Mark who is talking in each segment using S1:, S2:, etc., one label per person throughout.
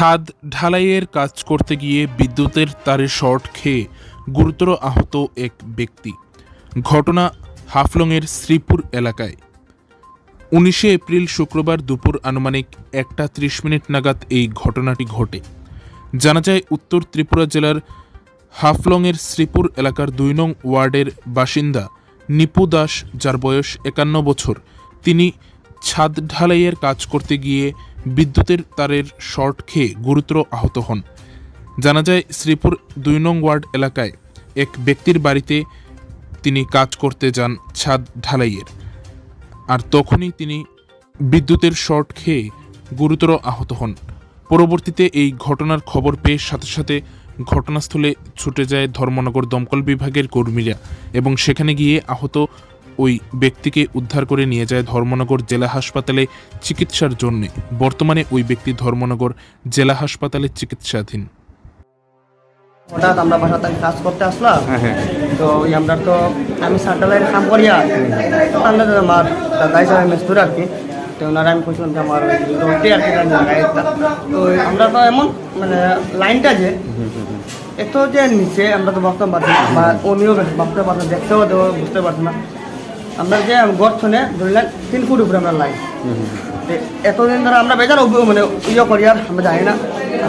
S1: ছাদ ঢালাইয়ের কাজ করতে গিয়ে বিদ্যুতের তারে শর্ট খেয়ে গুরুতর আহত এক ব্যক্তি। ঘটনা হাফলংয়ের শ্রীপুর এলাকায়। উনিশে এপ্রিল শুক্রবার দুপুর আনুমানিক একটা ত্রিশ মিনিট নাগাদ এই ঘটনাটি ঘটে। জানা যায়, উত্তর ত্রিপুরা জেলার হাফলংয়ের শ্রীপুর এলাকার দুই নং ওয়ার্ডের বাসিন্দা নিপু দাস, যার বয়স একান্ন বছর। তিনি ছাদ ঢালাইয়ের কাজ করতে গিয়ে বিদ্যুতের তারের শর্ট খেয়ে গুরুতর আহত হন। জানা যায়, শ্রীপুর দুই নং ওয়ার্ড এলাকায় এক ব্যক্তির বাড়িতে তিনি কাজ করতে যান ছাদ ঢালাইয়ের। আর তখনই তিনি বিদ্যুতের শর্ট খেয়ে গুরুতর আহত হন। পরবর্তীতে এই ঘটনার খবর পেয়ে সাথে সাথে ঘটনাস্থলে ছুটে যায় ধর্মনগর দমকল বিভাগের কর্মীরা এবং সেখানে গিয়ে আহত ওই ব্যক্তিকে উদ্ধার করে নিয়ে যায় ধর্মনগর জেলা হাসপাতালে চিকিৎসার জন্য। বর্তমানে ওই ব্যক্তি ধর্মনগর জেলা হাসপাতালে চিকিৎসাধীন।
S2: হঠাৎ আমরা বাসাতে কাজ করতে আসলাম।
S3: হ্যাঁ হ্যাঁ।
S2: তো আমরা তো আমি সান্টালাইয়ের কাম করি আর। আমার দাদা হিসাবে মেস্তুর আর কি। তো ওনারা আমি বলছিলাম যে আমার রোডে আর কি তো আমরা তো এমন মানে লাইনটা যে এত যে নিচে আমরা তো ভাবতে পারছি না বা উনিও ভাবতে পারছি না দেখতেও বুঝতে পারছি না। আমরা যে গর্থনে ধরলেন তিন ফুট উপরে আমরা লাইন এতদিন ধরে আমরা বেজার মানে ইয়ে করি আর আমরা জানি না।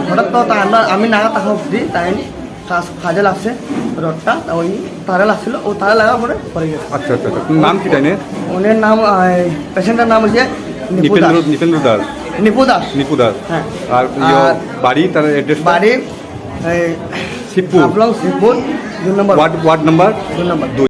S2: হঠাৎ তো তা আমরা আমি না তাহা অব্দি তাই কাজ কাজে লাগছে রডটা ওই তারে লাগছিল ও তারে লাগার পরে পরে গেছে।
S3: আচ্ছা আচ্ছা আচ্ছা। নাম কি তাই
S2: ওনের নাম পেশেন্টের নাম হচ্ছে নিপু
S3: নিপেন্দ্র
S2: দাস।
S3: নিপেন্দ্র দাস।
S2: নিপু দাস।
S3: নিপু দাস।
S2: হ্যাঁ।
S3: আর বাড়ি তার অ্যাড্রেস
S2: বাড়ি
S3: শিবপুর।
S2: শিবপুর দুই নম্বর।
S3: Word ward number?
S2: দুই নম্বর।
S3: দুই।